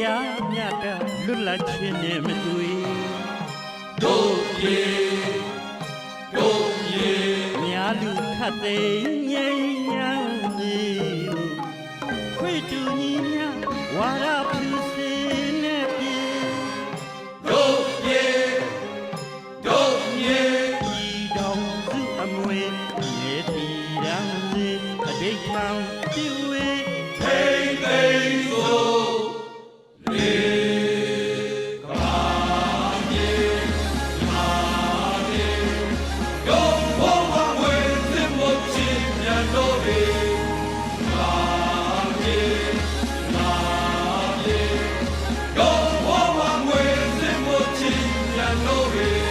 တရားမြတ်တာလွတ်လပ်ခြင်းနဲ့မတွေ့တို့ပြေတို့ပြေများလူခတ်သိမ်းငြိမ်းချမ်းမြေခွေတူညီများဝါရဖြူစင်နဲ့ပြေတို့ပြေတို့ပြေဤတော်စုအမွေနေတီရန်စီအတိတ်မှန်ပြည့် မြ